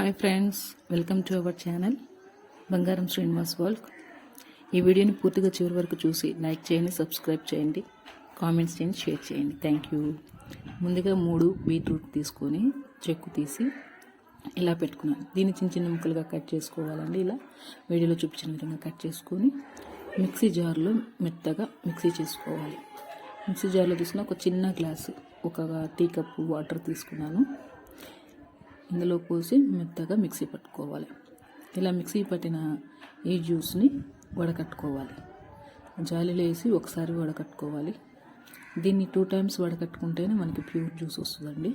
Hi friends welcome to our channel Bangaram Srinivas walk ఈ వీడియోని పూర్తిగా చివరి వరకు చూసి లైక్ చేయండి సబ్స్క్రైబ్ చేయండి కామెంట్స్ చేయండి షేర్ చేయండి. థ్యాంక్ యూ ముందుగా మూడు బీట్రూట్ తీసుకొని చెక్కు తీసి ఇలా పెట్టుకున్నాను. దీన్ని చిన్న చిన్న ముక్కలుగా కట్ చేసుకోవాలండి. ఇలా వీడియోలో చూపించిన విధంగా కట్ చేసుకొని మిక్సీ జార్లో మెత్తగా మిక్సీ చేసుకోవాలి. మిక్సీ జార్లో తీసుకున్న ఒక చిన్న గ్లాసు ఒక టీ కప్పు వాటర్ తీసుకున్నాను. ఇందులో పోసి మెత్తగా మిక్సీ పట్టుకోవాలి. ఇలా మిక్సీ పట్టిన ఈ జ్యూస్ని వడకట్టుకోవాలి. జాలీలో వేసి ఒకసారి వడకట్టుకోవాలి. దీన్ని టూ టైమ్స్ వడకట్టుకుంటేనే మనకి ప్యూర్ జ్యూస్ వస్తుందండి.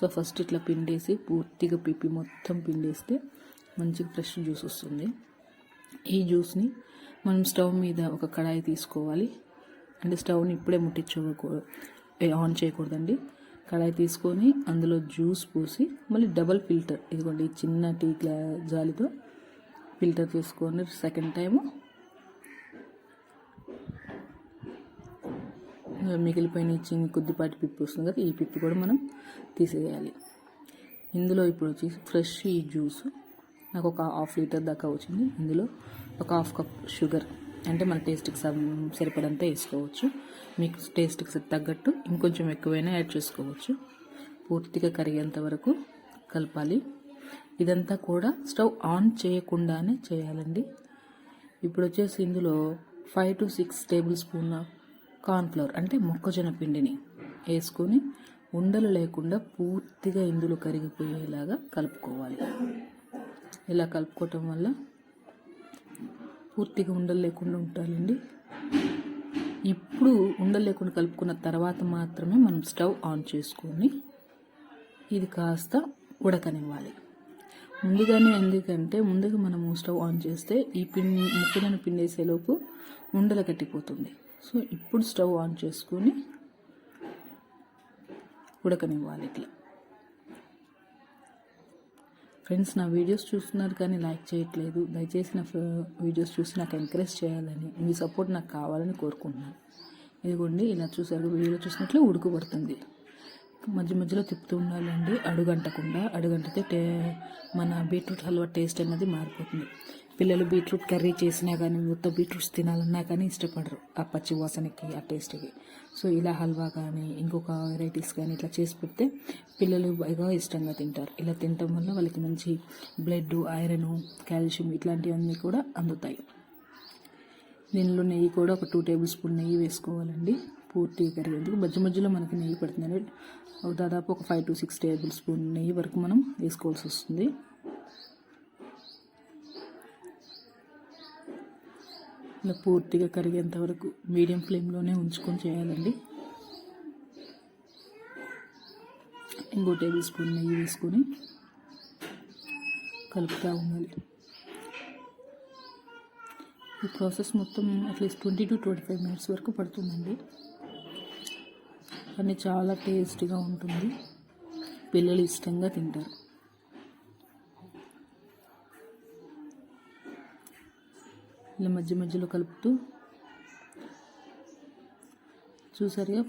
సో ఫస్ట్ ఇట్లా పిండేసి పూర్తిగా పిప్పి మొత్తం పిండేస్తే మంచిగా ఫ్రెష్ జ్యూస్ వస్తుంది. ఈ జ్యూస్ని మనం స్టవ్ మీద ఒక కడాయి తీసుకోవాలి. అంటే స్టవ్ని ఇప్పుడే ముట్టించుకోకూడదు ఆన్ చేయకూడదండి. కడాయి తీసుకొని అందులో జ్యూస్ పోసి మళ్ళీ డబల్ ఫిల్టర్. ఇదిగోండి చిన్న టీ గ్లా జాలితో ఫిల్టర్ చేసుకొని సెకండ్ టైము మిగిలిపోయిన చిన్న కొద్దిపాటి పిప్పి వస్తుంది కదా ఈ పిప్పి కూడా మనం తీసేయాలి. ఇందులో ఇప్పుడు వచ్చేసి ఫ్రెష్ ఈ జ్యూస్. నాకు ఒక హాఫ్ లీటర్ దాకా వచ్చింది. ఇందులో ఒక హాఫ్ కప్ షుగర్. అంటే మన టేస్ట్కి సరిపడంతా వేసుకోవచ్చు. మీకు టేస్ట్కి తగ్గట్టు ఇంకొంచెం ఎక్కువైనా యాడ్ చేసుకోవచ్చు. పూర్తిగా కరిగేంత వరకు కలపాలి. ఇదంతా కూడా స్టవ్ ఆన్ చేయకుండానే చేయాలండి. ఇప్పుడు వచ్చేసి ఇందులో five to six tablespoon cornflour అంటే మొక్కజొన్న పిండిని వేసుకొని ఉండలు లేకుండా పూర్తిగా ఇందులో కరిగిపోయేలాగా కలుపుకోవాలి. ఇలా కలుపుకోవటం వల్ల పూర్తిగా ఉండలు లేకుండా ఉంటాయండి ఇప్పుడు ఉండలు లేకుండా కలుపుకున్న తర్వాత మాత్రమే మనం స్టవ్ ఆన్ చేసుకొని ఇది కాస్త ఉడకనివ్వాలి. ముందుగానే ఎందుకంటే ముందుగా మనము స్టవ్ ఆన్ చేస్తే ఈ పిండి ముక్కలను పిండేసేలోపు ఉండలు కట్టిపోతుంది సో ఇప్పుడు స్టవ్ ఆన్ చేసుకొని ఉడకనివ్వాలి ఇట్లా. ఫ్రెండ్స్ నా వీడియోస్ చూస్తున్నారు కానీ లైక్ చేయట్లేదు. దయచేసి నా వీడియోస్ చూసి నాకు ఎంకరేజ్ చేయాలని మీ సపోర్ట్ నాకు కావాలని కోరుకుంటున్నాను. ఇదిగోండి ఇలా చూసారు వీడియోలో చూసినట్లు ఉడుకుపడుతుంది మధ్య మధ్యలో తిప్పుతూ ఉండాలండి అడుగంటకుండా అడుగంటితే టే మన బీట్రూట్ హల్వా టేస్ట్ అనేది మారిపోతుంది. పిల్లలు బీట్రూట్ కర్రీ చేసినా కానీ మొత్తం బీట్రూట్స్ తినాలన్నా కానీ ఇష్టపడరు. ఆ పచ్చి వాసనకి ఆ టేస్ట్కి. సో ఇలా హల్వా కానీ ఇంకొక వెరైటీస్ కానీ ఇట్లా చేసి పెడితే పిల్లలు బాగా ఇష్టంగా తింటారు. ఇలా తినటం వల్ల వాళ్ళకి మంచి బ్లడ్ ఐరన్ కాల్షియం ఇట్లాంటివన్నీ కూడా అందుతాయి. దీనిలో నెయ్యి కూడా ఒక టూ టేబుల్ స్పూన్ నెయ్యి వేసుకోవాలండి. పూర్తిగా ఎందుకు? మధ్య మధ్యలో మనకి నెయ్యి పడుతుంది. దాదాపు ఒక five to six tablespoon నెయ్యి వరకు మనం వేసుకోవాల్సి వస్తుంది. ఇలా పూర్తిగా కరిగేంత వరకు మీడియం ఫ్లేమ్లోనే ఉంచుకొని చేయాలండి. ఇంకో టేబుల్ స్పూన్ నెయ్యి వేసుకొని కలుపుతూ ఉండాలి. ఈ ప్రాసెస్ మొత్తం at least twenty to twenty five minutes వరకు పడుతుందండి. కానీ చాలా టేస్టీగా ఉంటుంది. పిల్లలు ఇష్టంగా తింటారు. ఇలా మధ్య మధ్యలో కలుపుతూ చూసారుగా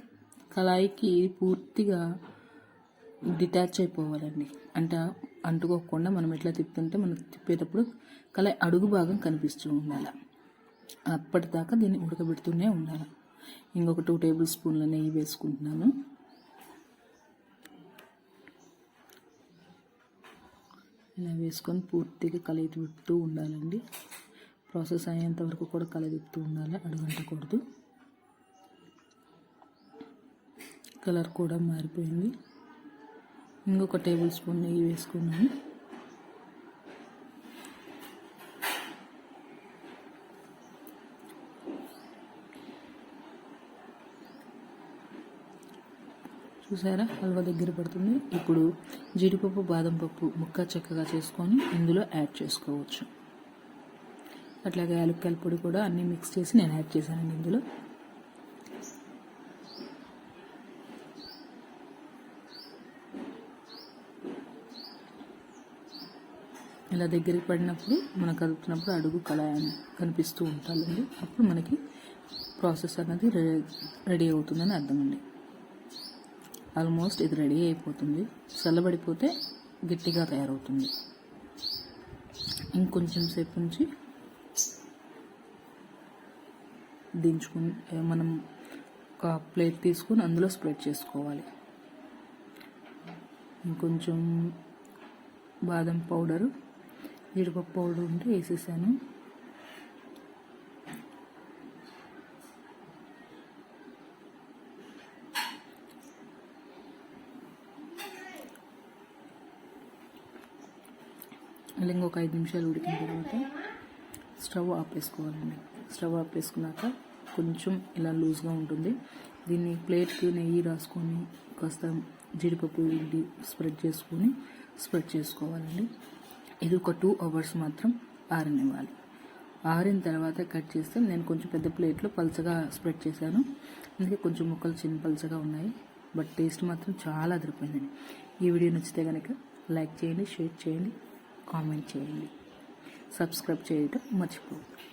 కళాయికి పూర్తిగా డిటాచ్ అయిపోవాలండి. అంటే అంటుకోకుండా మనం ఎట్లా తిప్పుతుంటే మనం తిప్పేటప్పుడు కళాయి అడుగు భాగం కనిపిస్తూ ఉండాలి. అప్పటిదాకా దీన్ని ఉడకబెడుతూనే ఉండాలి. ఇంకొక టూ టేబుల్ స్పూన్ల నెయ్యి వేసుకుంటున్నాను. ఇలా వేసుకొని పూర్తిగా కలిపి ఉండాలండి. ప్రాసెస్ అయ్యేంత వరకు కూడా కలదిప్పుతూ ఉండాలి అడుగంటకూడదు. కలర్ కూడా మారిపోయింది. ఇంకొక టేబుల్ స్పూన్ నెయ్యి వేసుకున్నాను. చూసారా? హల్వా దగ్గర పడుతుంది. ఇప్పుడు జీడిపప్పు బాదం పప్పు ముక్క చక్కగా చేసుకొని ఇందులో యాడ్ చేసుకోవచ్చు. అట్లాగే యాలక్కాయల పొడి కూడా అన్నీ మిక్స్ చేసి నేను యాడ్ చేశానండి ఇందులో. ఇలా దగ్గరికి పడినప్పుడు మనం కలుపుతున్నప్పుడు అడుగు కళాయి కనిపిస్తూ ఉంటాలండి అప్పుడు మనకి ప్రాసెస్ అనేది రెడీ అవుతుందని అర్థమండి. ఆల్మోస్ట్ ఇది రెడీ అయిపోతుంది. చల్లబడిపోతే గట్టిగా తయారవుతుంది. ఇంకొంచెం సేపు నుంచి దించుకుని మనం ఒక ప్లేట్ తీసుకుని అందులో స్ప్రెడ్ చేసుకోవాలి. ఇంకొంచెం బాదం పౌడరు జీడిపప్పు పౌడర్ ఉంటే వేసేసాను. అలా ఇంకొక ఐదు నిమిషాలు ఉడికిన తర్వాత స్టవ్ ఆపేసుకోవాలండి. స్టవ్ ఆపేసుకున్నాక కొంచెం ఇలా లూజ్గా ఉంటుంది. దీన్ని ప్లేట్కి నెయ్యి రాసుకొని కాస్త జీడిపప్పు ఇది స్ప్రెడ్ చేసుకొని స్ప్రెడ్ చేసుకోవాలండి. ఇది ఒక టూ అవర్స్ మాత్రం ఆరనివ్వాలి. ఆరిన తర్వాత కట్ చేస్తే నేను కొంచెం పెద్ద ప్లేట్లో పలుచగా స్ప్రెడ్ చేశాను. అందుకే కొంచెం ముక్కలు చిన్న పలచగా ఉన్నాయి. బట్ టేస్ట్ మాత్రం చాలా అదిరిపోయిందండి. ఈ వీడియో నచ్చితే కనుక లైక్ చేయండి షేర్ చేయండి కామెంట్ చేయండి. సబ్స్క్రైబ్ చేయటం మర్చిపోకండి